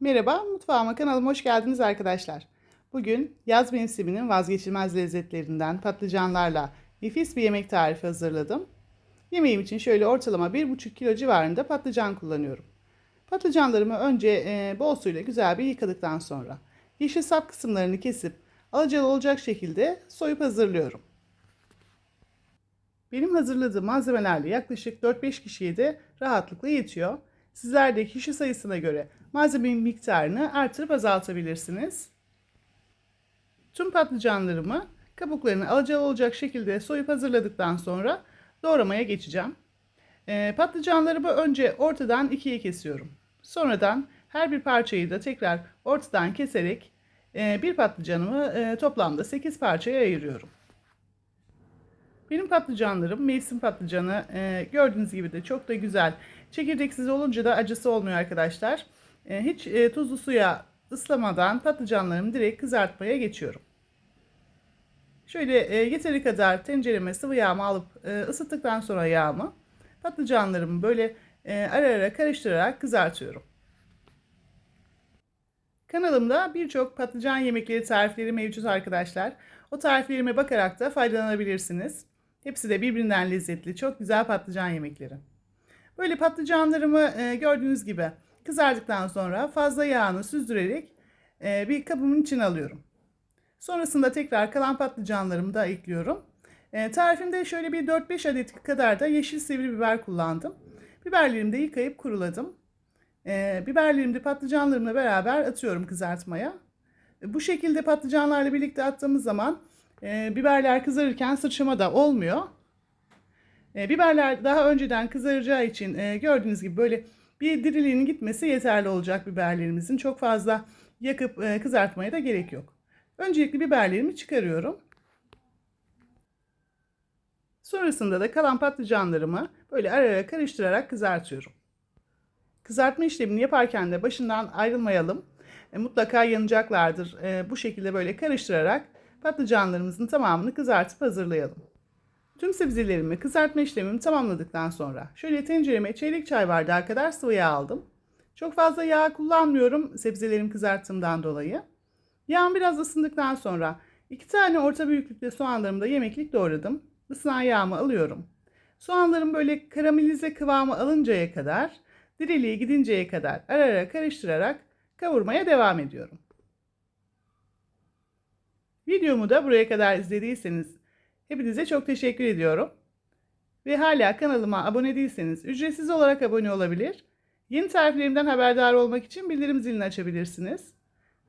Merhaba, mutfağıma kanalıma hoş geldiniz arkadaşlar. Bugün yaz mevsiminin vazgeçilmez lezzetlerinden patlıcanlarla nefis bir yemek tarifi hazırladım. Yemeğim için şöyle ortalama 1,5 kilo civarında patlıcan kullanıyorum. Patlıcanlarımı önce e, bol suyla güzel bir yıkadıktan sonra yeşil sap kısımlarını kesip alacalı olacak şekilde soyup hazırlıyorum. Benim hazırladığım malzemelerle yaklaşık 4-5 kişiye de rahatlıkla yetiyor. Sizler de kişi sayısına göre malzemenin miktarını artırıp azaltabilirsiniz. Tüm patlıcanlarımı kabuklarını alacalı olacak şekilde soyup hazırladıktan sonra doğramaya geçeceğim. Ee, patlıcanlarımı önce ortadan ikiye kesiyorum. Sonradan her bir parçayı da tekrar ortadan keserek e, bir patlıcanımı e, toplamda 8 parçaya ayırıyorum. Benim patlıcanlarım mevsim patlıcanı e, gördüğünüz gibi de çok da güzel. Çekirdeksiz olunca da acısı olmuyor arkadaşlar. E, hiç e, tuzlu suya ıslamadan patlıcanlarımı direkt kızartmaya geçiyorum. Şöyle e, yeteri kadar tencereme sıvı yağımı alıp ısıttıktan sonra yağımı patlıcanlarımı böyle e, ara ara karıştırarak kızartıyorum. Kanalımda birçok patlıcan yemekleri tarifleri mevcut arkadaşlar. O tariflerime bakarak da faydalanabilirsiniz. Hepsi de birbirinden lezzetli, çok güzel patlıcan yemekleri. Böyle patlıcanlarımı e, gördüğünüz gibi kızardıktan sonra fazla yağını süzdürerek e, bir kabımın içine alıyorum. Sonrasında tekrar kalan patlıcanlarımı da ekliyorum. E, tarifimde şöyle bir 4-5 adet kadar da yeşil sivri biber kullandım. Biberlerimi de yıkayıp kuruladım. E, biberlerimi de patlıcanlarımla beraber atıyorum kızartmaya. E, bu şekilde patlıcanlarla birlikte attığımız zaman e, biberler kızarırken sıçrama da olmuyor. E, biberler daha önceden kızaracağı için e, gördüğünüz gibi böyle bir diriliğinin gitmesi yeterli olacak biberlerimizin. Çok fazla yakıp e, kızartmaya da gerek yok. Öncelikle biberlerimi çıkarıyorum. Sonrasında da kalan patlıcanlarımı böyle ara ara karıştırarak kızartıyorum. Kızartma işlemini yaparken de başından ayrılmayalım. E, mutlaka yanacaklardır. E, bu şekilde böyle karıştırarak patlıcanlarımızın tamamını kızartıp hazırlayalım. Tüm sebzelerimi kızartma işlemimi tamamladıktan sonra şöyle tencereme çeyrek çay bardağı kadar sıvı yağ aldım. Çok fazla yağ kullanmıyorum sebzelerimi kızarttığımdan dolayı. Yağım biraz ısındıktan sonra iki tane orta büyüklükte soğanlarımı da yemeklik doğradım. Isınan yağımı alıyorum. Soğanlarım böyle karamelize kıvamı alıncaya kadar, diriliğe gidinceye kadar ara ara karıştırarak kavurmaya devam ediyorum. Videomu da buraya kadar izlediyseniz hepinize çok teşekkür ediyorum. Ve hala kanalıma abone değilseniz ücretsiz olarak abone olabilir. Yeni tariflerimden haberdar olmak için bildirim zilini açabilirsiniz.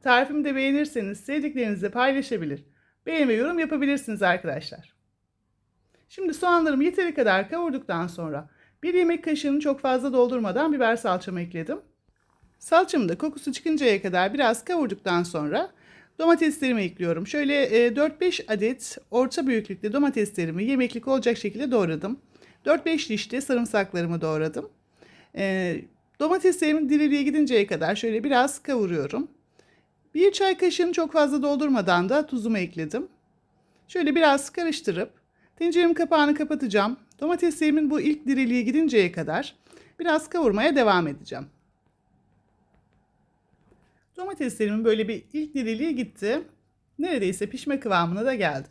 Tarifimi de beğenirseniz sevdiklerinizle paylaşabilir. Beğen yorum yapabilirsiniz arkadaşlar. Şimdi soğanlarımı yeteri kadar kavurduktan sonra bir yemek kaşığını çok fazla doldurmadan biber salçamı ekledim. Salçamı da kokusu çıkıncaya kadar biraz kavurduktan sonra domateslerimi ekliyorum. Şöyle 4-5 adet orta büyüklükte domateslerimi yemeklik olacak şekilde doğradım. 4-5 diş de sarımsaklarımı doğradım. Domateslerimin diriliğe gidinceye kadar şöyle biraz kavuruyorum. Bir çay kaşığını çok fazla doldurmadan da tuzumu ekledim. Şöyle biraz karıştırıp tenceremin kapağını kapatacağım. Domateslerimin bu ilk diriliğe gidinceye kadar biraz kavurmaya devam edeceğim. Domateslerimin böyle bir ilk diriliği gitti. Neredeyse pişme kıvamına da geldi.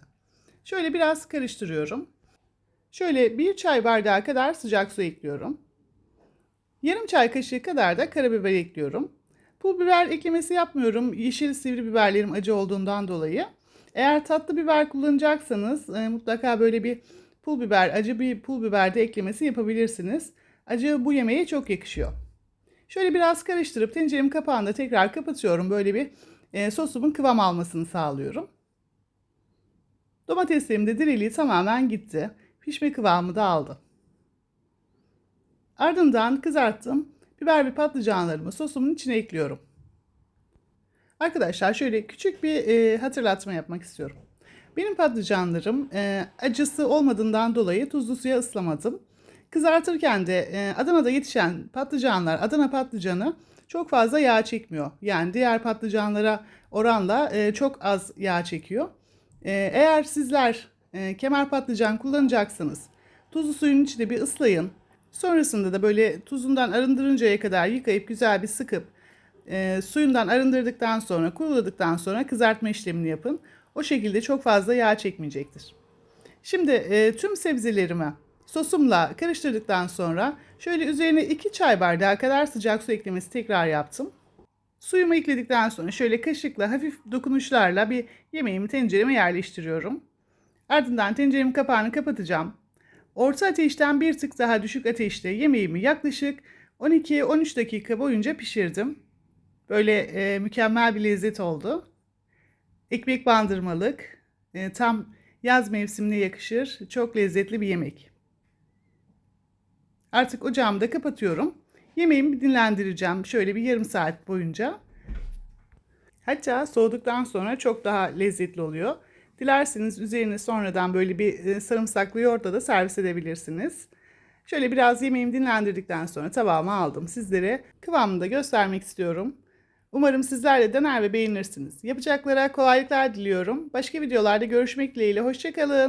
Şöyle biraz karıştırıyorum. Şöyle bir çay bardağı kadar sıcak su ekliyorum. Yarım çay kaşığı kadar da karabiber ekliyorum. Pul biber eklemesi yapmıyorum. Yeşil sivri biberlerim acı olduğundan dolayı. Eğer tatlı biber kullanacaksanız e, mutlaka böyle bir pul biber, acı bir pul biber de eklemesi yapabilirsiniz. Acı bu yemeğe çok yakışıyor. Şöyle biraz karıştırıp tenceremin kapağını da tekrar kapatıyorum. Böyle bir e, sosumun kıvam almasını sağlıyorum. Domateslerim de diriliği tamamen gitti. Pişme kıvamı da aldı. Ardından kızarttım biber ve patlıcanlarımı sosumun içine ekliyorum. Arkadaşlar şöyle küçük bir e, hatırlatma yapmak istiyorum. Benim patlıcanlarım e, acısı olmadığından dolayı tuzlu suya ıslamadım. Kızartırken de e, Adana'da yetişen patlıcanlar, Adana patlıcanı çok fazla yağ çekmiyor. Yani diğer patlıcanlara oranla e, çok az yağ çekiyor. E, eğer sizler e, kemer patlıcan kullanacaksınız, tuzlu suyun içinde bir ıslayın. Sonrasında da böyle tuzundan arındırıncaya kadar yıkayıp güzel bir sıkıp e, suyundan arındırdıktan sonra, kuruladıktan sonra kızartma işlemini yapın. O şekilde çok fazla yağ çekmeyecektir. Şimdi e, tüm sebzelerimi sosumla karıştırdıktan sonra şöyle üzerine 2 çay bardağı kadar sıcak su eklemesi tekrar yaptım. Suyumu ekledikten sonra şöyle kaşıkla hafif dokunuşlarla bir yemeğimi tencereme yerleştiriyorum. Ardından tenceremin kapağını kapatacağım. Orta ateşten bir tık daha düşük ateşte yemeğimi yaklaşık 12-13 dakika boyunca pişirdim. Böyle e, mükemmel bir lezzet oldu. Ekmek bandırmalık, e, tam yaz mevsimine yakışır, çok lezzetli bir yemek. Artık ocağımı da kapatıyorum. Yemeğimi dinlendireceğim şöyle bir yarım saat boyunca. Hatta soğuduktan sonra çok daha lezzetli oluyor. Dilerseniz üzerine sonradan böyle bir e, sarımsaklı yoğurtla da servis edebilirsiniz. Şöyle biraz yemeğimi dinlendirdikten sonra tabağıma aldım. Sizlere kıvamını da göstermek istiyorum. Umarım sizler de dener ve beğenirsiniz. Yapacaklara kolaylıklar diliyorum. Başka videolarda görüşmek dileğiyle. Hoşçakalın.